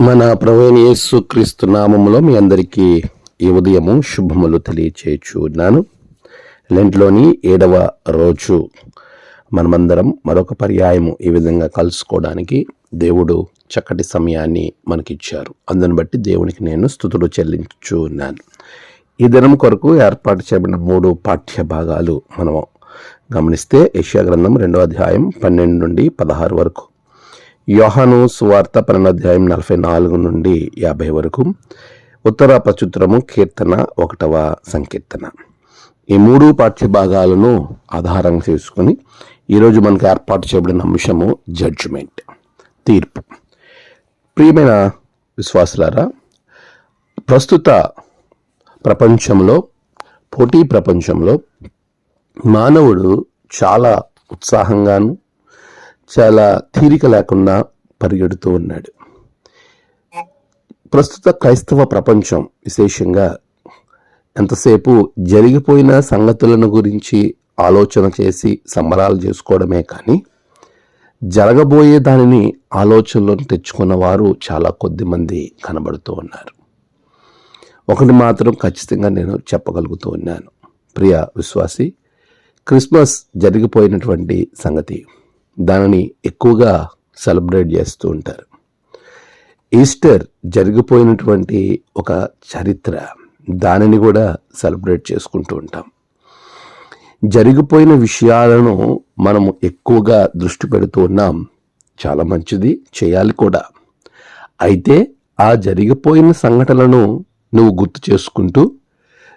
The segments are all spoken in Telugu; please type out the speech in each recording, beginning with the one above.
మన ప్రవీణ యేసు క్రీస్తు నామములో మీ అందరికీ ఈ ఉదయము శుభములు తెలియచేయచ్చు ఉన్నాను లెంట్లోని ఏడవ రోజు మనమందరం మరొక పర్యాయము ఈ విధంగా కలుసుకోవడానికి దేవుడు చక్కటి సమయాన్ని మనకిచ్చారు. అందుని బట్టి దేవునికి నేను స్థుతులు చెల్లించు ఉన్నాను ఈ దినం కొరకు ఏర్పాటు చేయబడిన మూడు పాఠ్య భాగాలు మనం గమనిస్తే యశ్యా గ్రంథం రెండో అధ్యాయం పన్నెండు నుండి పదహారు వరకు యోహాను సువార్త పన్నెండు నలభై నాలుగు నుండి యాభై వరకు. ఉత్తర ప్రచుత్రము కీర్తన ఒకటవ సంకీర్తన. ఈ మూడు పాఠ్యభాగాలను భాగాలను ఆధారంగా చేసుకుని ఈరోజు మనకు ఏర్పాటు చేయబడిన అంశము జడ్జిమెంట్ తీర్పు. ప్రియమైన విశ్వాసులారా ప్రస్తుత ప్రపంచంలో పోటీ ప్రపంచంలో మానవుడు చాలా ఉత్సాహంగాను చాలా తీరిక లేకుండా పరిగెడుతూ ఉన్నాడు. ప్రస్తుత క్రైస్తవ ప్రపంచం విశేషంగా ఎంతసేపు జరిగిపోయిన సంగతులను గురించి ఆలోచన చేసి సంబరాలు చేసుకోవడమే కానీ జరగబోయే దానిని ఆలోచనలను తెచ్చుకున్న వారు చాలా కొద్ది మంది కనబడుతూ ఉన్నారు. ఒకటి మాత్రం ఖచ్చితంగా నేను చెప్పగలుగుతూ ఉన్నాను. ప్రియ విశ్వాసి క్రిస్మస్ జరిగిపోయినటువంటి సంగతి దానిని ఎక్కువగా సెలబ్రేట్ చేస్తూ ఉంటారు. ఈస్టర్ జరిగిపోయినటువంటి ఒక చరిత్ర దానిని కూడా సెలబ్రేట్ చేసుకుంటూ ఉంటాం. జరిగిపోయిన విషయాలను మనం ఎక్కువగా దృష్టి పెడుతూ ఉన్నాం. చాలా మంచిది చేయాలి కూడా. అయితే ఆ జరిగిపోయిన సంఘటనలను నువ్వు గుర్తు చేసుకుంటూ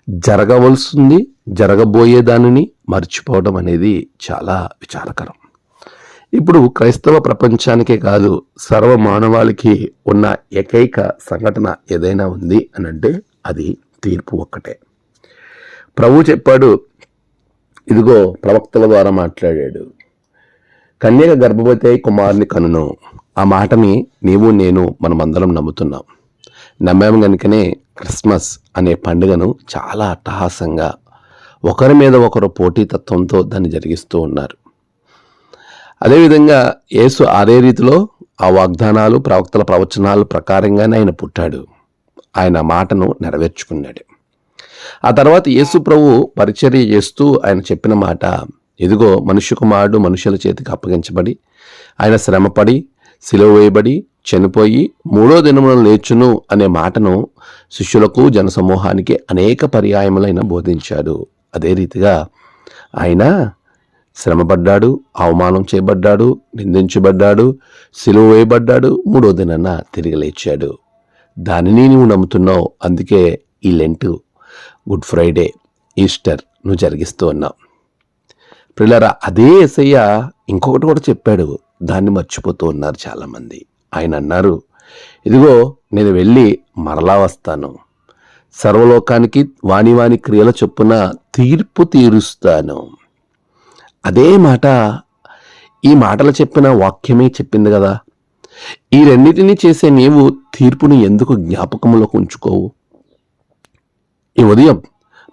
జరగవలసింది జరగబోయే దానిని మర్చిపోవడం అనేది చాలా విచారకరం. ఇప్పుడు క్రైస్తవ ప్రపంచానికే కాదు సర్వ మానవాళికి ఉన్న ఏకైక సంఘటన ఏదైనా ఉంది అని అంటే అది తీర్పు ఒక్కటే. ప్రభు చెప్పాడు ఇదిగో ప్రవక్తల ద్వారా మాట్లాడాడు కన్యక గర్భవతి అయి కుమారుని కనును. ఆ మాటని నీవు నేను మనమందరం నమ్ముతున్నాం. నమ్మాము కనుకనే క్రిస్మస్ అనే పండుగను చాలా అట్టహాసంగా ఒకరి మీద ఒకరు పోటీతత్వంతో దాన్ని జరిగిస్తూ ఉన్నారు. అదేవిధంగా యేసు అదే రీతిలో ఆ వాగ్దానాలు ప్రవక్తల ప్రవచనాల ప్రకారంగానే ఆయన పుట్టాడు. ఆయన మాటను నెరవేర్చుకున్నాడు. ఆ తర్వాత యేసు ప్రభు పరిచర్య చేస్తూ ఆయన చెప్పిన మాట ఇదిగో మనుష్య కుమారుడు మనుషుల చేతికి అప్పగించబడి ఆయన శ్రమపడి సిలువ వేయబడి చనిపోయి మూడో దినమున లేచును అనే మాటను శిష్యులకు జనసమూహానికి అనేక పర్యాయములైన బోధించాడు. అదే రీతిగా ఆయన శ్రమపడ్డాడు అవమానం చేయబడ్డాడు నిందించబడ్డాడు సిలువ వేయబడ్డాడు మూడో దినాన తిరిగి లేచాడు. దానిని నువ్వు నమ్ముతున్నావు అందుకే ఈ లెంటు. గుడ్ ఫ్రైడే ఈస్టర్ నువ్వు జరిగిస్తూ ఉన్నావు. పిల్లరా అదే ఎసయ్య ఇంకొకటి కూడా చెప్పాడు దాన్ని మర్చిపోతూ ఉన్నారు చాలామంది. ఆయన అన్నారు ఇదిగో నేను వెళ్ళి మరలా వస్తాను. సర్వలోకానికి వాణి వాణి క్రియల చొప్పున తీర్పు తీరుస్తాను. అదే మాట ఈ మాటలు చెప్పిన వాక్యమే చెప్పింది కదా. ఈ రెండింటినీ చేసే నీవు తీర్పుని ఎందుకు జ్ఞాపకంలోకి ఉంచుకోవు? ఈ ఉదయం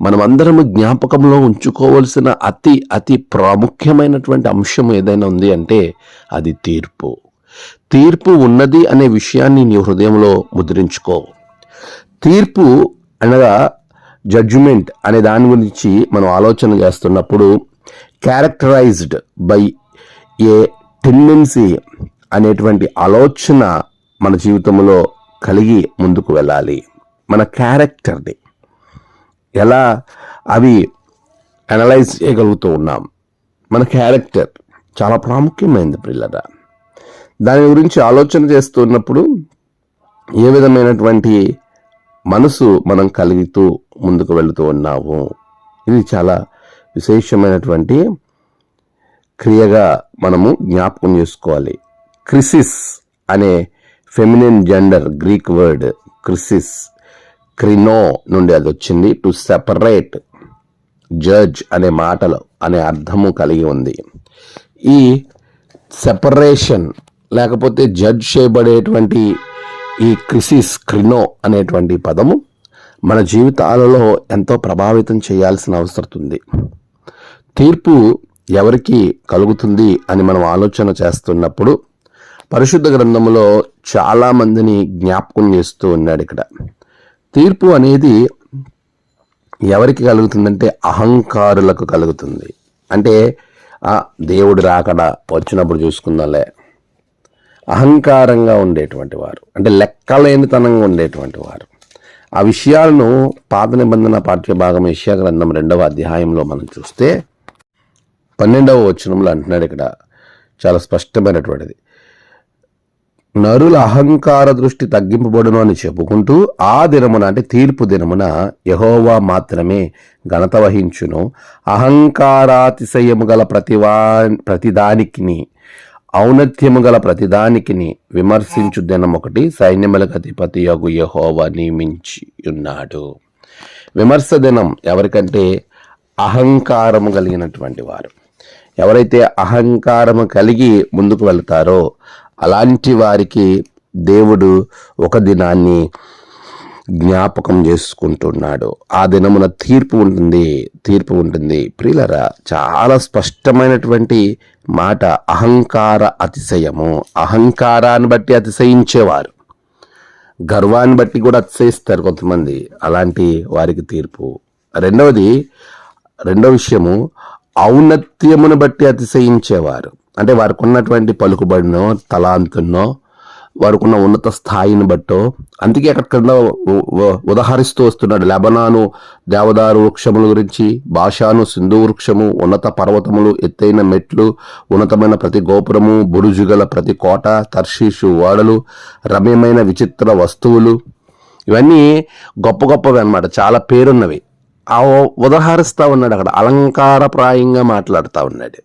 మనమందరము జ్ఞాపకంలో ఉంచుకోవలసిన అతి అతి ప్రాముఖ్యమైనటువంటి అంశం ఏదైనా ఉంది అంటే అది తీర్పు. తీర్పు ఉన్నది అనే విషయాన్ని నీ హృదయంలో ముద్రించుకో. తీర్పు అనగా జడ్జిమెంట్ అనే దాని గురించి మనం ఆలోచన చేస్తున్నప్పుడు క్యారెక్టరైజ్డ్ బై ఏ టెండెన్సీ అనేటువంటి ఆలోచన మన జీవితంలో కలిగి ముందుకు వెళ్ళాలి. మన క్యారెక్టర్ని ఎలా అవి అనలైజ్ చేయగలుగుతూ ఉన్నాం. మన క్యారెక్టర్ చాలా ప్రాముఖ్యమైనది పిల్లరా. దాని గురించి ఆలోచన చేస్తున్నప్పుడు ఏ విధమైనటువంటి మనసు మనం కలుగుతూ ముందుకు వెళుతూ ఉన్నాము. ఇది చాలా విశేషమైనటువంటి క్రియగా మనము జ్ఞాపకం చేసుకోవాలి. క్రిసిస్ అనే feminine gender Greek word crisis క్రినో నుండి అది వచ్చింది. టు సెపరేట్ జడ్జ్ అనే మాటలు అనే అర్థము కలిగి ఉంది. ఈ సెపరేషన్ లేకపోతే జడ్జ్ చేయబడేటువంటి ఈ క్రిసిస్ క్రినో అనేటువంటి పదము మన జీవితాలలో ఎంతో ప్రభావితం చేయాల్సిన అవసరం ఉంది. తీర్పు ఎవరికి కలుగుతుంది అని మనం ఆలోచన చేస్తున్నప్పుడు పరిశుద్ధ గ్రంథంలో చాలా మందిని జ్ఞాపకం చేస్తూ ఉన్నాడు ఇక్కడ. తీర్పు అనేది ఎవరికి కలుగుతుందంటే అహంకారులకు కలుగుతుంది. అంటే ఆ దేవుడు రాకడ వచ్చినప్పుడు చూసుకుందాంలే. అహంకారంగా ఉండేటువంటి వారు అంటే లెక్కలేనితనంగా ఉండేటువంటి వారు. ఆ విషయాలను పాత నిబంధన పాఠ్యభాగం భాగం గ్రంథం రెండవ అధ్యాయంలో మనం చూస్తే పన్నెండవ వచనంలో అంటున్నాడు ఇక్కడ. చాలా స్పష్టమైనటువంటిది. నరుల అహంకార దృష్టి తగ్గింపబడును అని చెప్పుకుంటూ ఆ దినమున అంటే తీర్పు దినమున యహోవా మాత్రమే ఘనత వహించును. అహంకారాతిశయము గల ప్రతివా ప్రతిదానికిని ఔన్నత్యము గల ప్రతిదానికిని విమర్శించు దినం ఒకటి సైన్యములకు అధిపతి యగు యహోవా నియమించి ఉన్నాడు విమర్శ దినం ఎవరికంటే అహంకారము కలిగినటువంటి వారు. ఎవరైతే అహంకారము కలిగి ముందుకు వెళ్తారో అలాంటి వారికి దేవుడు ఒక దినాన్ని జ్ఞాపకం చేసుకుంటున్నాడు. ఆ దినమున తీర్పు ఉంటుంది తీర్పు ఉంటుంది. ప్రియులరా చాలా స్పష్టమైనటువంటి మాట అహంకార అతిశయము. అహంకారాన్ని బట్టి అతిశయించేవారు. గర్వాన్ని బట్టి కూడా అతిశయిస్తారు కొంతమంది. అలాంటి వారికి తీర్పు. రెండవది రెండవ విషయము ఔన్నత్యమును బట్టి అతిశయించేవారు. అంటే వారికి ఉన్నటువంటి పలుకుబడినో తలాంతున్నో వారికి ఉన్న ఉన్నత స్థాయిని బట్టో అందుకే అక్కడ ఉదహరిస్తూ వస్తున్నాడు. లెబనాను దేవదారు వృక్షముల గురించి భాషాను సింధు వృక్షము ఉన్నత పర్వతములు ఎత్తైన మెట్లు ఉన్నతమైన ప్రతి గోపురము బురుజుగల ప్రతి కోట తర్షీషు ఓడలు రమ్యమైన విచిత్ర వస్తువులు. ఇవన్నీ గొప్ప గొప్పవి అన్నమాట. చాలా పేరున్నవి. ఉదహరిస్తూ ఉన్నాడు అక్కడ. అలంకారప్రాయంగా మాట్లాడుతూ ఉన్నాడు.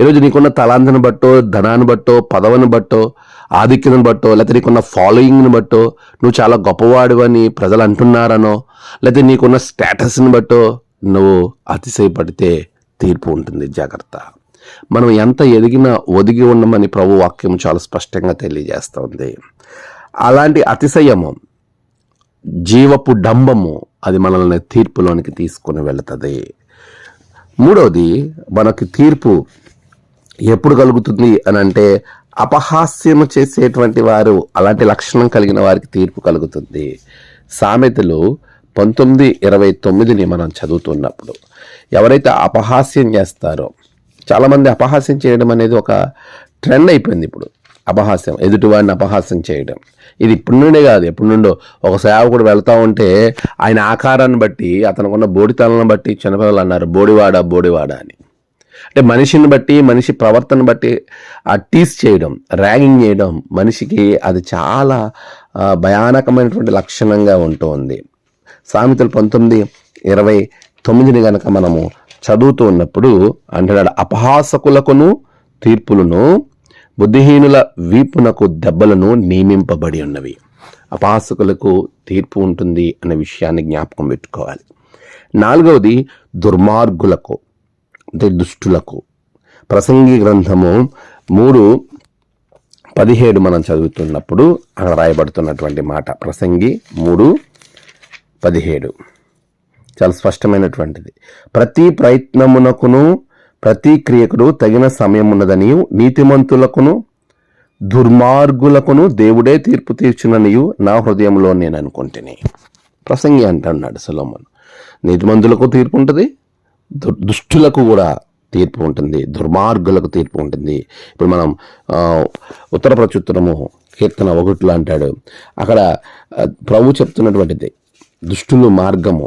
ఈరోజు నీకున్న తలాంతిని బట్టో ధనాన్ని బట్టో పదవిని బట్టో ఆధిక్యతను బట్టో లేకపోతే నీకున్న ఫాలోయింగ్ని బట్టో నువ్వు చాలా గొప్పవాడివని ప్రజలు అంటున్నారనో లేకపోతే నీకున్న స్టేటస్ని బట్టో నువ్వు అతిశయపడితే తీర్పు ఉంటుంది. జాగ్రత్త. మనం ఎంత ఎదిగినా ఒదిగి ఉండమని ప్రభు వాక్యం చాలా స్పష్టంగా తెలియజేస్తుంది అలాంటి అతిశయము జీవపు డంబము అది మనల్ని తీర్పులోనికి తీసుకుని వెళుతుంది. మూడవది మనకి తీర్పు ఎప్పుడు కలుగుతుంది అని అంటే అపహాస్యము చేసేటువంటి వారు అలాంటి లక్షణం కలిగిన వారికి తీర్పు కలుగుతుంది. సామెతలు పంతొమ్మిది ఇరవై తొమ్మిదిని మనం చదువుతున్నప్పుడు ఎవరైతే అపహాస్యం చేస్తారో చాలామంది అపహాస్యం చేయడం అనేది ఒక ట్రెండ్ అయిపోయింది ఇప్పుడు. అపహాస్యం ఎదుటివాడిని అపహాస్యం చేయడం. ఇది ఇప్పటి నుండే కాదు ఎప్పటి నుండో. ఒక సేవకుడు వెళ్తా ఉంటే ఆయన ఆకారాన్ని బట్టి అతనుకున్న బోడితలను బట్టి చిన్నపిల్లలు అన్నారు. బోడివాడ బోడివాడ అని. అంటే మనిషిని బట్టి మనిషి ప్రవర్తన బట్టి ఆ టీస్ చేయడం ర్యాగింగ్ చేయడం మనిషికి అది చాలా భయానకమైనటువంటి లక్షణంగా ఉంటుంది. సామెతలు పంతొమ్మిది ఇరవై తొమ్మిదిని గనక మనము చదువుతూ ఉన్నప్పుడు అంటున్నాడు అపహాసకులకును తీర్పులను బుద్ధిహీనుల వీపునకు దెబ్బలను నియమింపబడి ఉన్నవి. అపాసకులకు తీర్పు ఉంటుంది అనే విషయాన్ని జ్ఞాపకం పెట్టుకోవాలి. నాలుగవది దుర్మార్గులకు అంటే దుష్టులకు ప్రసంగి గ్రంథము మూడు పదిహేడు మనం చదువుతున్నప్పుడు అక్కడ రాయబడుతున్నటువంటి మాట. ప్రసంగి మూడు పదిహేడు. చాలా స్పష్టమైనటువంటిది. ప్రతి ప్రయత్నమునకును ప్రతి క్రియకుడు తగిన సమయం ఉన్నదని నీతిమంతులకును దుర్మార్గులకును దేవుడే తీర్పు తీర్చుననియు నా హృదయంలో నేను అనుకుంటుని. ప్రసంగి అంటున్నాడు సులోమన్. నీతిమంతులకు తీర్పు ఉంటుంది దుష్టులకు కూడా తీర్పు ఉంటుంది దుర్మార్గులకు తీర్పు ఉంటుంది. ఇప్పుడు మనం ఉత్తర ప్రచుత్తరము కీర్తన ఒకటిలో అంటాడు అక్కడ ప్రభు చెప్తున్నటువంటిది దుష్టులు మార్గము.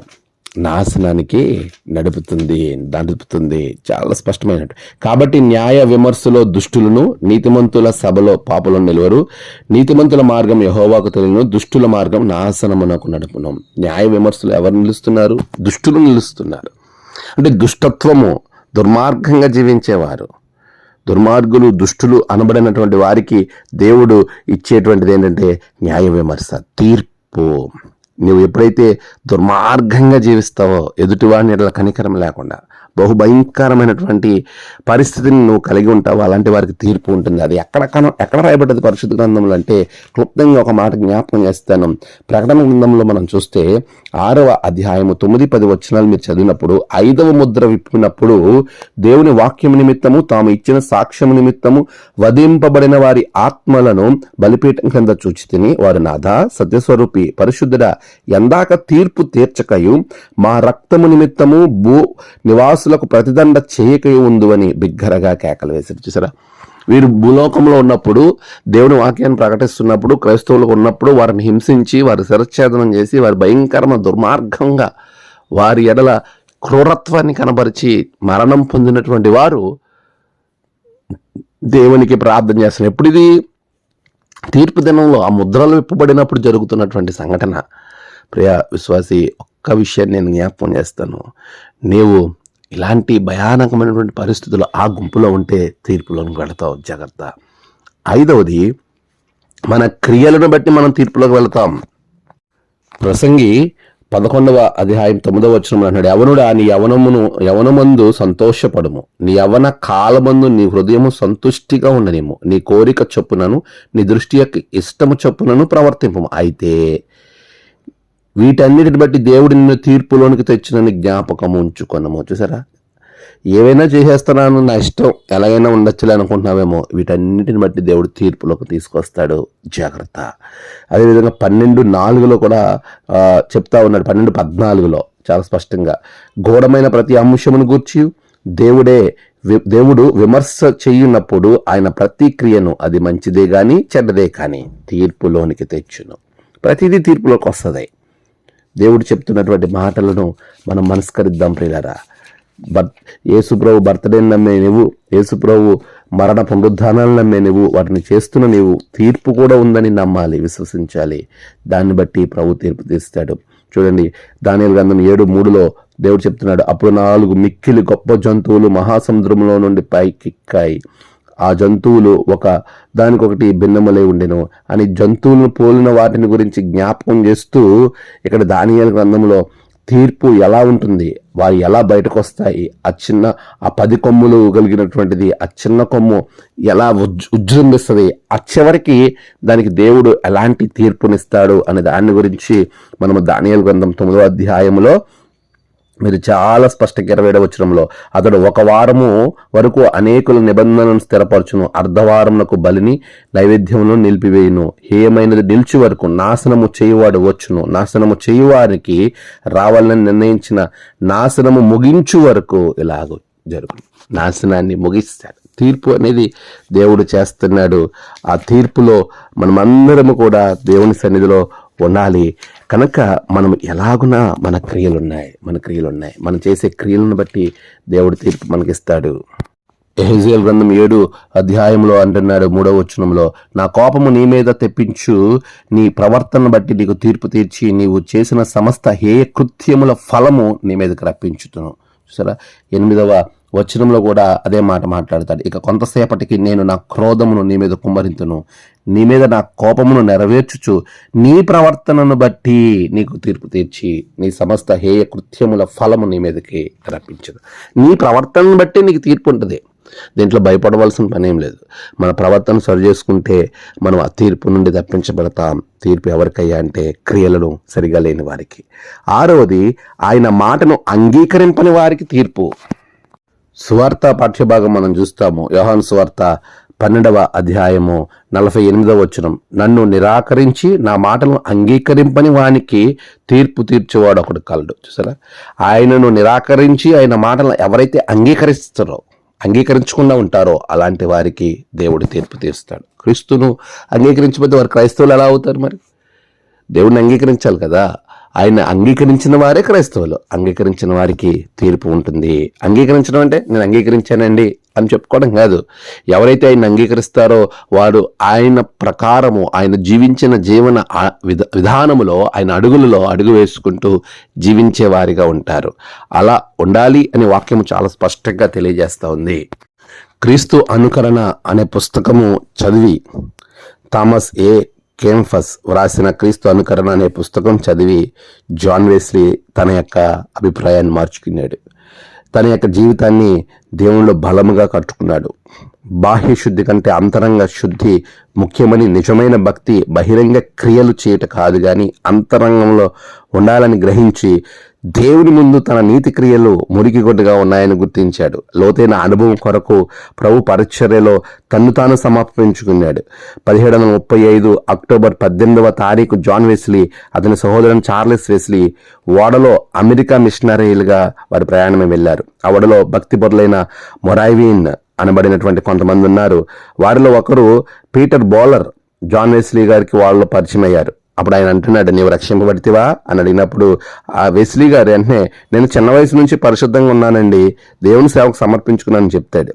నాశనానికి నడుపుతుంది నడుపుతుంది. చాలా స్పష్టమైన కాబట్టి న్యాయ విమర్శలో దుష్టులను నీతిమంతుల సభలో పాపలను నిలువరు. నీతిమంతుల మార్గం యహోవాకు తెలియను దుష్టుల మార్గం నాశనమునకు నడుపును. న్యాయ విమర్శలు ఎవరు నిలుస్తున్నారు? దుష్టులు నిలుస్తున్నారు. అంటే దుష్టత్వము దుర్మార్గంగా జీవించేవారు. దుర్మార్గులు దుష్టులు అనబడినటువంటి వారికి దేవుడు ఇచ్చేటువంటిది ఏంటంటే న్యాయ విమర్శ తీర్పు. నువ్వు ఎప్పుడైతే దుర్మార్గంగా జీవిస్తావో ఎదుటివాడిని ఎడల కనికరం లేకుండా బహు భయంకరమైనటువంటి పరిస్థితిని నువ్వు కలిగి ఉంటావు. అలాంటి వారికి తీర్పు ఉంటుంది. అది ఎక్కడ కన- ఎక్కడ రాయబడ్డది పరిశుద్ధ గ్రంథంలో అంటే క్లుప్తంగా ఒక మాట జ్ఞాపకం చేస్తాను. ప్రకటన గ్రంథంలో మనం చూస్తే ఆరవ అధ్యాయము తొమ్మిది పది వచనాలు మీరు చదివినప్పుడు ఐదవ ముద్ర విప్పినప్పుడు దేవుని వాక్యం నిమిత్తము తాము ఇచ్చిన సాక్ష్యం నిమిత్తము వధింపబడిన వారి ఆత్మలను బలిపీఠం కింద చూచి తిని వారు నాథ సత్యస్వరూపి పరిశుద్ధుడ ఎందాక తీర్పు తీర్చకయు మా రక్తము నిమిత్తము భూ నివాస నివాసులకు ప్రతిదండ చేయకై ఉందు అని బిగ్గరగా కేకలు వేశారు. చూసారా? వీరు భూలోకంలో ఉన్నప్పుడు దేవుని వాక్యాన్ని ప్రకటిస్తున్నప్పుడు క్రైస్తవులకు ఉన్నప్పుడు వారిని హింసించి వారి శిరఛేదనం చేసి వారి భయంకరమైన దుర్మార్గంగా వారి ఎడల క్రూరత్వాన్ని కనబరిచి మరణం పొందినటువంటి వారు దేవునికి ప్రార్థన చేస్తున్నారు ఎప్పుడు ఇది? తీర్పు దినంలో ఆ ముద్రలు విప్పబడినప్పుడు జరుగుతున్నటువంటి సంఘటన. ప్రియ విశ్వాసి ఒక్క విషయాన్ని నేను జ్ఞాపకం చేస్తాను. నీవు ఇలాంటి భయానకమైనటువంటి పరిస్థితులు ఆ గుంపులో ఉంటే తీర్పులోకి వెళతావు జాగ్రత్త. ఐదవది మన క్రియలను బట్టి మనం తీర్పులోకి వెళతాం. ప్రసంగి పదకొండవ అధ్యాయం తొమ్మిదవ వచనంలో అన్నాడు యవనుడా నీ యవనమును యవనమందు సంతోషపడము. నీ యవన కాలమందు నీ హృదయము సంతుష్టిగా ఉండనేమో నీ కోరిక చొప్పునను నీ దృష్టి యొక్క ఇష్టము చొప్పునను ప్రవర్తింపము. అయితే వీటన్నిటిని బట్టి దేవుడు నిన్ను తీర్పులోనికి తెచ్చినని జ్ఞాపకం ఉంచుకున్నాము చూసారా? ఏవైనా చేసేస్తున్నాను నా ఇష్టం ఎలాగైనా ఉండొచ్చులే అనుకుంటున్నావేమో వీటన్నిటిని బట్టి దేవుడు తీర్పులోకి తీసుకొస్తాడు. జాగ్రత్త. అదేవిధంగా పన్నెండు నాలుగులో కూడా చెప్తా ఉన్నాడు పన్నెండు పద్నాలుగులో చాలా స్పష్టంగా. ఘోరమైన ప్రతి అంశమును గూర్చి దేవుడే దేవుడు విమర్శ చేయున్నప్పుడు ఆయన ప్రతిక్రియను అది మంచిదే కానీ చెడ్డదే కానీ తీర్పులోనికి తెచ్చును. ప్రతిదీ తీర్పులోకి వస్తుంది. దేవుడు చెప్తున్నటువంటి మాటలను మనం మనస్కరిద్దాం ప్రియులరా. బర్ యేసుప్రభు బర్త్డే నమ్మే నువ్వు యేసుప్రభు మరణ పునరుద్ధానాలు నమ్మే నువ్వు వాటిని చేస్తున్న నీవు తీర్పు కూడా ఉందని నమ్మాలి విశ్వసించాలి. దాన్ని బట్టి ప్రభు తీర్పు తీస్తాడు. చూడండి దానియలు గ్రంథం ఏడు మూడులో దేవుడు చెప్తున్నాడు అప్పుడు నాలుగు మిక్కిలి గొప్ప జంతువులు మహాసముద్రంలో నుండి పైకెక్కాయి ఆ జంతువులు ఒక దానికొకటి భిన్నములై ఉండెను. అని జంతువులను పోలిన వాటిని గురించి జ్ఞాపకం చేస్తూ ఇక్కడ దానియాల గ్రంథంలో తీర్పు ఎలా ఉంటుంది వారు ఎలా బయటకు వస్తాయి ఆ చిన్న ఆ పది కొమ్ములు కలిగినటువంటిది ఆ చిన్న కొమ్ము ఎలా ఉజ్ ఉజృంభిస్తుంది ఆ చివరికి దానికి దేవుడు ఎలాంటి తీర్పునిస్తాడు అనే దాని గురించి మనము దానియాల గ్రంథం తొమ్మిదో అధ్యాయంలో మీరు చాలా స్పష్టంగా ఇరవై వచనంలో అతడు ఒక వారము వరకు అనేకుల నిబంధనలను స్థిరపరచును అర్ధవారమునకు బలిని నైవేద్యమును నిలిపివేయును. ఏమైనది నిలిచి వరకు నాశనము చేయువాడు వచ్చును. నాశనము చేయువారికి రావాలని నిర్ణయించిన నాశనము ముగించు వరకు ఇలాగ జరుగును. నాశనాన్ని ముగిస్తాడు. తీర్పు అనేది దేవుడు చేస్తున్నాడు. ఆ తీర్పులో మనమందరము కూడా దేవుని సన్నిధిలో ఉండాలి. కనుక మనం ఎలాగున మన క్రియలు ఉన్నాయి మన క్రియలు ఉన్నాయి మనం చేసే క్రియలను బట్టి దేవుడు తీర్పు మనకిస్తాడు. ఎహెజియల్ గ్రంథం ఏడు అధ్యాయంలో అంటున్నాడు మూడవ వచనంలో నా కోపము నీ మీద తెప్పించు నీ ప్రవర్తన బట్టి నీకు తీర్పు తీర్చి నీవు చేసిన సమస్త హేయ కృత్యముల ఫలము నీ మీదకి రప్పించుతును. చూసారా? ఎనిమిదవ వచనంలో కూడా అదే మాట మాట్లాడతాడు. ఇక కొంతసేపటికి నేను నా క్రోధమును నీ మీద కుమ్మరింతును. నీ మీద నా కోపమును నెరవేర్చుచు నీ ప్రవర్తనను బట్టి నీకు తీర్పు తీర్చి నీ సమస్త హేయ కృత్యముల ఫలము నీ మీదకి రప్పించదు నీ ప్రవర్తనను బట్టి నీకు తీర్పు ఉంటుంది. దీంట్లో భయపడవలసిన పని ఏం లేదు. మన ప్రవర్తన సరి చేసుకుంటే మనం ఆ తీర్పు నుండి తప్పించబడతాం. తీర్పు ఎవరికయ్యా అంటే క్రియలను సరిగా లేని వారికి. ఆరవది ఆయన మాటను అంగీకరింపని వారికి తీర్పు. సువార్త పాఠ్యభాగం మనం చూస్తాము. యోహాన్ సువార్త పన్నెండవ అధ్యాయము నలభై ఎనిమిదవ వచనం. నన్ను నిరాకరించి నా మాటలను అంగీకరింపని వానికి తీర్పు తీర్చేవాడు ఒకడు కలడు. చూసారా? ఆయనను నిరాకరించి ఆయన మాటలను ఎవరైతే అంగీకరిస్తారో అంగీకరించకుండా ఉంటారో అలాంటి వారికి దేవుడు తీర్పు తీరుస్తాడు. క్రీస్తును అంగీకరించకపోతే వారు క్రైస్తవులు ఎలా అవుతారు మరి? దేవుడిని అంగీకరించాలి కదా. ఆయన అంగీకరించిన వారే క్రైస్తవులు. అంగీకరించిన వారికి తీర్పు ఉంటుంది. అంగీకరించడం అంటే నేను అంగీకరించానండి అని చెప్పుకోవడం కాదు. ఎవరైతే ఆయన అంగీకరిస్తారో వారు ఆయన ప్రకారము ఆయన జీవించిన జీవన విధానములో ఆయన అడుగులలో అడుగు వేసుకుంటూ జీవించేవారిగా ఉంటారు. అలా ఉండాలి అనే వాక్యము చాలా స్పష్టంగా తెలియజేస్తూ ఉంది. క్రీస్తు అనుకరణ అనే పుస్తకము చదివి థామస్ ఏ కేంఫస్ వ్రాసిన క్రీస్తు అనుకరణ అనే పుస్తకం చదివి జాన్ వెస్లీ తన యొక్క అభిప్రాయాన్ని మార్చుకున్నాడు. తన యొక్క జీవితాన్ని దేవునిలో బలముగా కట్టుకున్నాడు. బాహ్య శుద్ధి కంటే అంతరంగ శుద్ధి ముఖ్యమని నిజమైన భక్తి బహిరంగ క్రియలు చేయట కాదు కానీ అంతరంగంలో ఉండాలని గ్రహించి దేవుని ముందు తన నీతి క్రియలు మురికిగొడ్డుగా ఉన్నాయని గుర్తించాడు. లోతైన అనుభవం కొరకు ప్రభు పరిచర్యలో తన్ను తాను సమర్పించుకున్నాడు. పదిహేడు వందల ముప్పై ఐదు అక్టోబర్ పద్దెనిమిదవ తారీఖు జాన్ వెస్లీ అతని సహోదరుని చార్లెస్ వెస్లీ ఓడలో అమెరికా మిషనరీలుగా వారి ప్రయాణమే వెళ్ళారు ఆ ఓడలో భక్తి పొరలైన మొరాయివీన్ అనబడినటువంటి కొంతమంది ఉన్నారు. వారిలో ఒకరు పీటర్ బౌలర్ జాన్ వెస్లీ గారికి వాళ్ళు పరిచయం అయ్యారు అప్పుడు ఆయన అంటున్నాడు నీవు రక్షింపబడితివా? అని అడిగినప్పుడు ఆ వెస్లీ గారు వెంటనే నేను చిన్న వయసు నుంచి పరిశుద్ధంగా ఉన్నానండి దేవుని సేవకు సమర్పించుకున్నానని చెప్తాడు.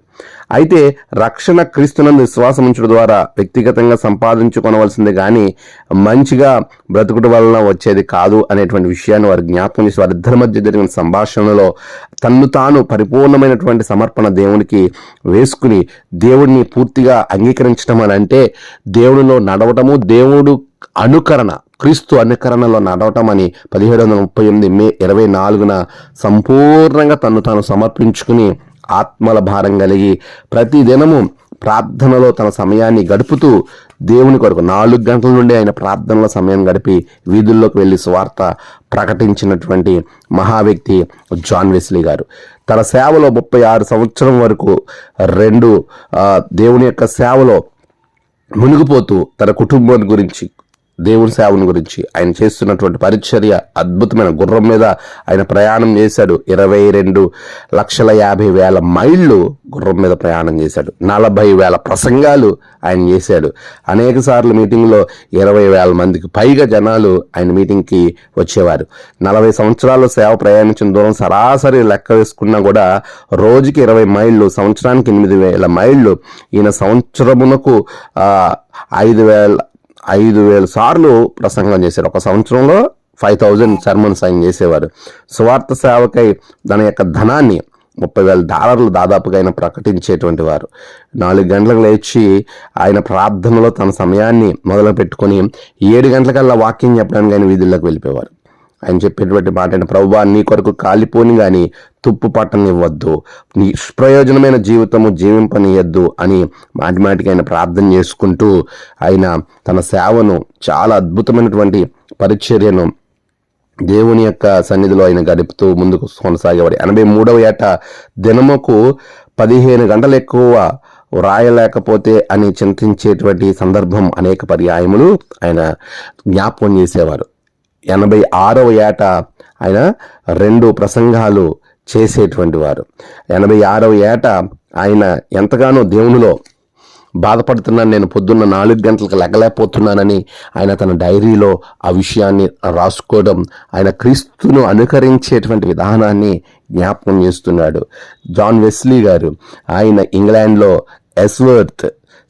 అయితే రక్షణ క్రీస్తునందు విశ్వాసం ఉంచడం ద్వారా వ్యక్తిగతంగా సంపాదించుకొనవలసింది కానీ మంచిగా బ్రతుకుట వలన వచ్చేది కాదు అనేటువంటి విషయాన్ని వారు జ్ఞాపకం చేసి వారిద్దరి మధ్య జరిగిన సంభాషణలో తన్ను తాను పరిపూర్ణమైనటువంటి సమర్పణ దేవునికి వేసుకుని దేవుడిని పూర్తిగా అంగీకరించడం అని అంటే దేవుడిలో నడవటము దేవుడు అనుకరణ క్రీస్తు అనుకరణలో నడవటం అని పదిహేడు వందల ముప్పై ఎనిమిది మే ఇరవై నాలుగున సంపూర్ణంగా తను తాను సమర్పించుకుని ఆత్మల భారం కలిగి ప్రతి దినము ప్రార్థనలో తన సమయాన్ని గడుపుతూ దేవుని కొరకు నాలుగు గంటల నుండి ఆయన ప్రార్థనలో సమయం గడిపి వీధుల్లోకి వెళ్ళి స్వార్థ ప్రకటించినటువంటి మహా వ్యక్తి జాన్ వెస్లీ గారు. తన సేవలో ముప్పై ఆరు సంవత్సరం వరకు రెండు దేవుని యొక్క సేవలో మునిగిపోతూ తన కుటుంబం గురించి దేవుని సేవను గురించి ఆయన చేస్తున్నటువంటి పరిచర్య అద్భుతమైన గుర్రం మీద ఆయన ప్రయాణం చేశాడు. ఇరవై రెండు లక్షల యాభై వేల మైళ్ళు గుర్రం మీద ప్రయాణం చేశాడు. నలభై వేల ప్రసంగాలు ఆయన చేశాడు. అనేక సార్లు మీటింగ్లో ఇరవై వేల మందికి పైగా జనాలు ఆయన మీటింగ్కి వచ్చేవారు. నలభై సంవత్సరాల సేవ ప్రయాణించిన దూరం సరాసరి లెక్క వేసుకున్నా కూడా రోజుకి ఇరవై మైళ్ళు సంవత్సరానికి ఎనిమిది వేల మైళ్ళు. ఈయన సంవత్సరమునకు ఐదు వేల ఐదు వేల సార్లు ప్రసంగం చేశారు. ఒక సంవత్సరంలో ఫైవ్ థౌజండ్ సర్మన్స్ ఆయన చేసేవారు. స్వార్థ సేవకై తన యొక్క ధనాన్ని ముప్పై వేల డాలర్లు దాదాపుగా ఆయన ప్రకటించేటువంటి వారు. నాలుగు గంటలకు లేచి ఆయన ప్రార్థనలో తన సమయాన్ని మొదలు పెట్టుకొని ఏడు గంటలకల్లా వాకింగ్ చెప్పడానికి ఆయన వీధుల్లోకి వెళ్ళిపోయేవారు. ఆయన చెప్పేటువంటి మాట అంటే నీ కొరకు కాలిపోని కానీ తుప్పు పట్టనివ్వద్దు. నిష్ప్రయోజనమైన జీవితము జీవింపనియద్దు అని మాటి మాటికి ఆయన ప్రార్థన చేసుకుంటూ ఆయన తన సేవను చాలా అద్భుతమైనటువంటి పరిచర్యను దేవుని యొక్క సన్నిధిలో ఆయన గడుపుతూ ముందుకు కొనసాగేవాడు. ఎనభై మూడవ ఏట దినముకు పదిహేను గంటలు ఎక్కువ వ్రాయలేకపోతే అని చింతించేటువంటి సందర్భం అనేక పర్యాయములు ఆయన జ్ఞాపకం చేసేవారు. ఎనభై ఆరవ ఏట ఆయన రెండు ప్రసంగాలు చేసేటువంటి వారు. ఎనభై ఆరవ ఏట ఆయన ఎంతగానో దేవునిలో బాధపడుతున్నాను నేను పొద్దున్న నాలుగు గంటలకు లెగలేకపోతున్నానని ఆయన తన డైరీలో ఆ విషయాన్ని రాసుకోవడం ఆయన క్రీస్తును అనుకరించేటువంటి విధానాన్ని జ్ఞాపకం చేస్తున్నాడు. జాన్ వెస్లీ గారు ఆయన ఇంగ్లాండ్లో ఎస్వర్త్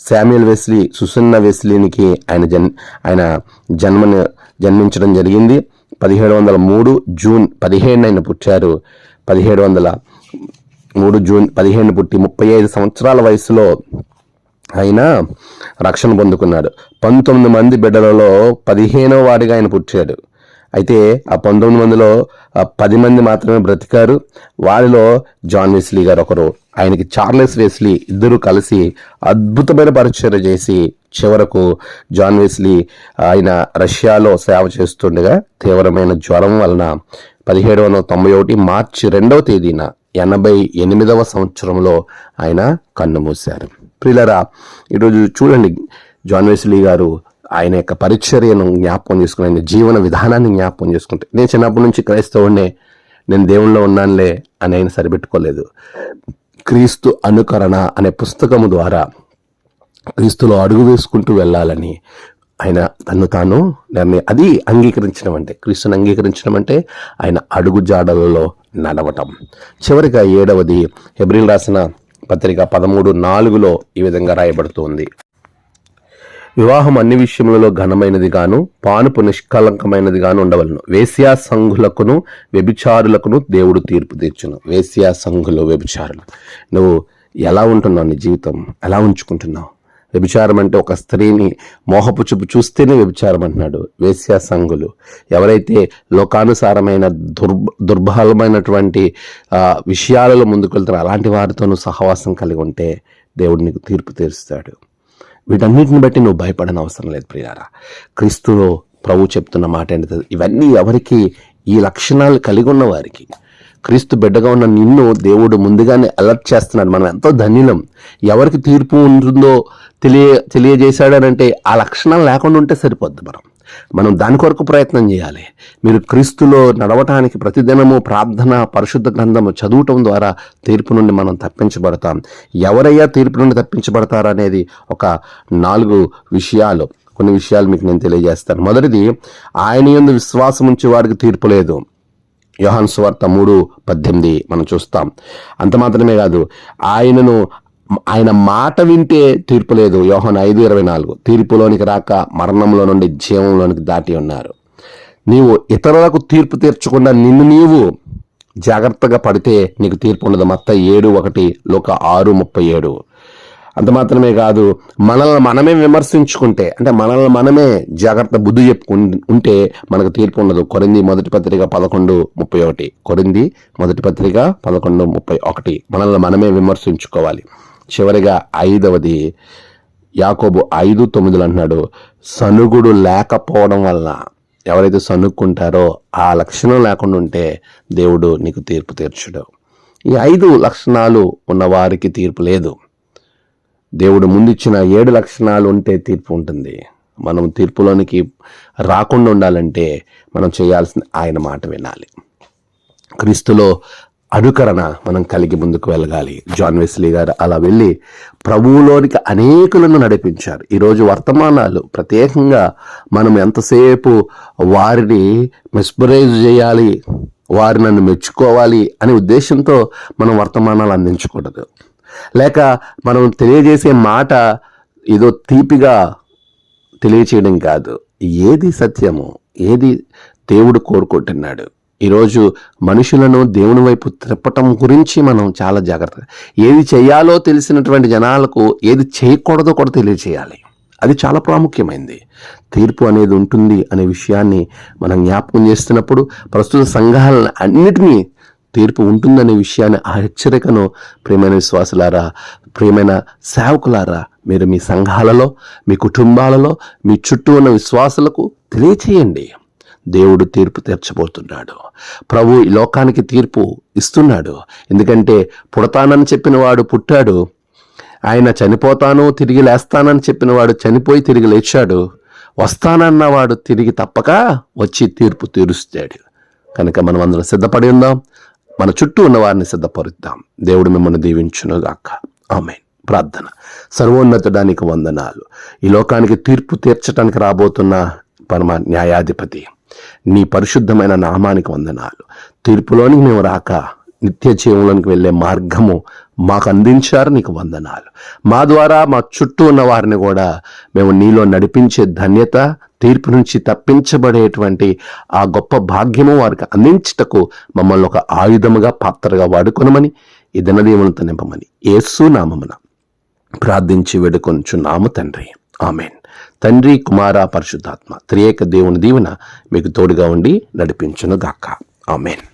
శామ్యుల్ వెస్లీ సుసన్న వెస్లీనికి ఆయన జన్ ఆయన జన్మను జన్మించడం జరిగింది. పదిహేడు వందల మూడు జూన్ పదిహేను ఆయన పుట్టారు. పదిహేడు వందల మూడు జూన్ పదిహేను పుట్టి ముప్పై ఐదు సంవత్సరాల వయసులో ఆయన రక్షణ పొందుకున్నాడు. పంతొమ్మిది మంది బిడ్డలలో పదిహేనో వాడిగా ఆయన పుట్టాడు. అయితే ఆ పంతొమ్మిది మందిలో పది మంది మాత్రమే బ్రతికారు. వారిలో జాన్ వెస్లీ గారు ఒకరు. ఆయనకి చార్లెస్ వెస్లీ ఇద్దరు కలిసి అద్భుతమైన పరిచయం చేసి చివరకు జాన్ వెస్లీ ఆయన రష్యాలో సేవ చేస్తుండగా తీవ్రమైన జ్వరం వలన పదిహేడు వందల తొంభై ఒకటి మార్చి రెండవ తేదీన ఎనభై ఎనిమిదవ సంవత్సరంలో ఆయన కన్నుమూశారు ప్రిలరా ఈరోజు చూడండి జాన్ వెస్లీ గారు ఆయన యొక్క పరిచర్యను జ్ఞాపకం చేసుకుని ఆయన జీవన విధానాన్ని జ్ఞాపకం చేసుకుంటే నేను చిన్నప్పటి నుంచి క్రైస్తవుడినే నేను దేవుళ్ళలో ఉన్నానులే అని ఆయన సరిపెట్టుకోలేదు. క్రీస్తు అనుకరణ అనే పుస్తకము ద్వారా క్రీస్తులో అడుగు వేసుకుంటూ వెళ్ళాలని ఆయన తను తాను నిర్ణయం అది అంగీకరించడం అంటే క్రీస్తుని అంగీకరించడం అంటే ఆయన అడుగు జాడలలో నడవటం. చివరిగా ఏడవది ఎబ్రిల్ రాసిన పత్రిక పదమూడు నాలుగులో ఈ విధంగా రాయబడుతోంది. వివాహం అన్ని విషయములలో ఘనమైనది గాను పానుపు నిష్కలంకమైనది గాను ఉండవలను. వేశ్యా సంఘులకును వ్యభిచారులకును దేవుడు తీర్పు తీర్చును. వేశ్యా సంఘులు వ్యభిచారులు. నువ్వు ఎలా ఉంటున్నావు నీ జీవితం? ఎలా ఉంచుకుంటున్నావు? వ్యభిచారం అంటే ఒక స్త్రీని మోహపు చూపు చూస్తేనే వ్యభిచారం అంటున్నాడు వేశ్యా సంఘులు. ఎవరైతే లోకానుసారమైన దుర్ దుర్బలమైనటువంటి విషయాలలో ముందుకు వెళ్తారో అలాంటి వారితోనూ సహవాసం కలిగి ఉంటే దేవుడు నీకు తీర్పు తీరుస్తాడు. వీటన్నిటిని బట్టి నువ్వు భయపడని అవసరం లేదు ప్రియారా క్రీస్తులో ప్రభు చెప్తున్న మాట ఏంటంటే ఇవన్నీ ఎవరికి ఈ లక్షణాలు కలిగి ఉన్న వారికి. క్రీస్తు బిడ్డగా ఉన్న నిన్ను దేవుడు ముందుగానే అలర్ట్ చేస్తున్నాడు. మనం ఎంతో ధన్యులం. ఎవరికి తీర్పు ఉంటుందో తెలియ తెలియజేశాడనంటే ఆ లక్షణాలు లేకుండా ఉంటే సరిపోద్ది మనం. మనం దాని కొరకు ప్రయత్నం చేయాలి. మీరు క్రీస్తులో నడవటానికి ప్రతిదినము ప్రార్థన పరిశుద్ధ గ్రంథము చదవటం ద్వారా తీర్పు నుండి మనం తప్పించబడతాం. ఎవరయ్యా తీర్పు నుండి తప్పించబడతారనేది ఒక నాలుగు విషయాలు. కొన్ని విషయాలు మీకు నేను తెలియజేస్తాను. మొదటిది ఆయన యందు విశ్వాసం ఉంచే వాడికి తీర్పు లేదు. యోహాన్ సువార్త మూడు పద్దెనిమిది మనం చూస్తాం. అంత మాత్రమే కాదు ఆయనను ఆయన మాట వింటే తీర్పు లేదు. యోహన్ ఐదు ఇరవై నాలుగు. తీర్పులోనికి రాక మరణంలో నుండి జీవంలోనికి దాటి ఉన్నారు. నీవు ఇతరులకు తీర్పు తీర్చకుండా నిన్ను నీవు జాగ్రత్తగా పడితే నీకు తీర్పు ఉండదు. మొత్త ఏడు ఒకటి లోక ఆరు ముప్పై ఏడు. అంత మాత్రమే కాదు మనల్ని మనమే విమర్శించుకుంటే అంటే మనల్ని మనమే జాగ్రత్త బుద్ధి చెప్పుకు ఉంటే మనకు తీర్పు ఉండదు. కొరింది మొదటి పత్రిక పదకొండు ముప్పై ఒకటి. కొరింది మొదటి పత్రిక పదకొండు ముప్పై ఒకటి. మనల్ని మనమే విమర్శించుకోవాలి. చివరిగా ఐదవది యాకోబు ఐదు తొమ్మిదిలో అంటున్నాడు సనుగుడు లేకపోవడం వల్ల ఎవరైతే సనుక్కుంటారో ఆ లక్షణం లేకుండా ఉంటే దేవుడు నీకు తీర్పు తీర్చడు. ఈ ఐదు లక్షణాలు ఉన్నవారికి తీర్పు లేదు. దేవుడు ముందిచ్చిన ఏడు లక్షణాలు ఉంటే తీర్పు ఉంటుంది. మనం తీర్పులోనికి రాకుండా ఉండాలంటే మనం చేయాల్సిన ఆయన మాట వినాలి. క్రీస్తులో అనుకరణ మనం కలిగి ముందుకు వెళ్ళగాలి. జాన్ వెస్లీ గారు అలా వెళ్ళి ప్రభువులోనికి అనేకులను నడిపించారు. ఈరోజు వర్తమానాలు ప్రత్యేకంగా మనం ఎంతసేపు వారిని మెస్పరైజ్ చేయాలి వారు నన్ను మెచ్చుకోవాలి అనే ఉద్దేశంతో మనం వర్తమానాలు అందించకూడదు. లేక మనం తెలియజేసే మాట ఏదో తీపిగా తెలియచేయడం కాదు. ఏది సత్యము ఏది దేవుడు కోరుకుంటున్నాడు. ఈరోజు మనుషులను దేవుని వైపు త్రిప్పటం గురించి మనం చాలా జాగ్రత్త ఏది చేయాలో తెలిసినటువంటి జనాలకు ఏది చేయకూడదో కూడా తెలియచేయాలి. అది చాలా ప్రాముఖ్యమైనది తీర్పు అనేది ఉంటుంది అనే విషయాన్ని మనం జ్ఞాపకం చేస్తున్నప్పుడు ప్రస్తుత సంఘాలను అన్నిటినీ తీర్పు ఉంటుందనే విషయాన్ని ఆ హెచ్చరికను ప్రేమైన విశ్వాసులారా ప్రియమైన సేవకులారా మీరు మీ సంఘాలలో మీ కుటుంబాలలో మీ చుట్టూ ఉన్న విశ్వాసులకు తెలియచేయండి. దేవుడు తీర్పు తీర్చబోతున్నాడు. ప్రభు ఈ లోకానికి తీర్పు ఇస్తున్నాడు. ఎందుకంటే పుడతానని చెప్పిన వాడు పుట్టాడు. ఆయన చనిపోతాను తిరిగి లేస్తానని చెప్పిన వాడు చనిపోయి తిరిగి లేచాడు. వస్తానన్నవాడు తిరిగి తప్పక వచ్చి తీర్పు తీరుస్తాడు. కనుక మనం అందరం సిద్ధపడి ఉందాం. మన చుట్టూ ఉన్న వారిని సిద్ధపరుద్దాం. దేవుడు మిమ్మల్ని దీవించును గాక ఆమె ప్రార్థన. సర్వోన్నతడానికి వందనాలు. ఈ లోకానికి తీర్పు తీర్చడానికి రాబోతున్న పరమ న్యాయాధిపతి నీ పరిశుద్ధమైన నామానికి వందనాలు. తీర్పులోనికి మేము రాక నిత్య జీవంలోనికి వెళ్ళే మార్గము మాకు అందించారు నీకు వందనాలు. మా ద్వారా మా చుట్టూ ఉన్న వారిని కూడా మేము నీలో నడిపించే ధన్యత తీర్పు నుంచి తప్పించబడేటువంటి ఆ గొప్ప భాగ్యము వారికి అందించుటకు మమ్మల్ని ఒక ఆయుధముగా పాత్రగా వాడుకొనమని ఈ దినదీవులతో నింపమని ఏసు నామమున ప్రార్థించి వేడుకొంచున్నాము తండ్రి. ఆమెన్. తండ్రి కుమార పరిశుద్ధాత్మ. త్రియేక దేవుని దీవెన మీకు తోడుగా ఉండి నడిపించును గాక ఆమెన్.